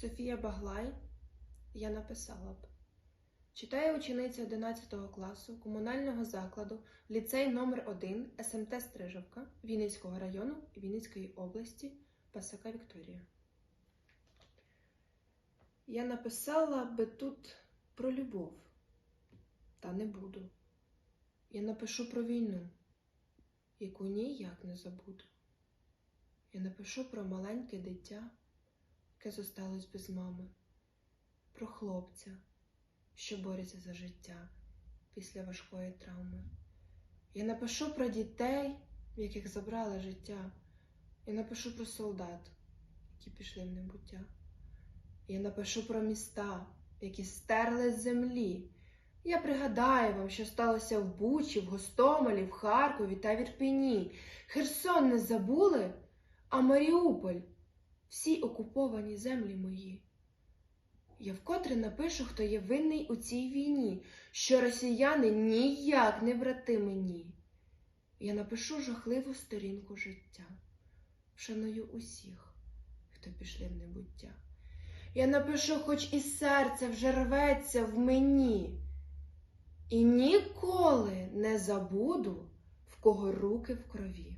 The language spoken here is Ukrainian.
Софія Баглай, я написала б. Читає учениця 11 класу комунального закладу ліцей номер 1 СМТ Стрижовка Вінницького району Вінницької області Пасака Вікторія. Я написала би тут про любов, та не буду. Я напишу про війну, яку ніяк не забуду. Я напишу про маленьке дитя, яке зосталось без мами, про хлопця, що бореться за життя після важкої травми. Я напишу про дітей, в яких забрали життя. Я напишу про солдат, які пішли в небуття. Я напишу про міста, які стерли з землі. Я пригадаю вам, що сталося в Бучі, в Гостомелі, в Харкові та в Ірпіні. Херсон не забули, а Маріуполь всі окуповані землі мої. Я вкотре напишу, хто є винний у цій війні, що росіяни ніяк не брати мені. Я напишу жахливу сторінку життя, вшаную усіх, хто пішли в небуття. Я напишу, хоч і серце вже рветься в мені, і ніколи не забуду, в кого руки в крові.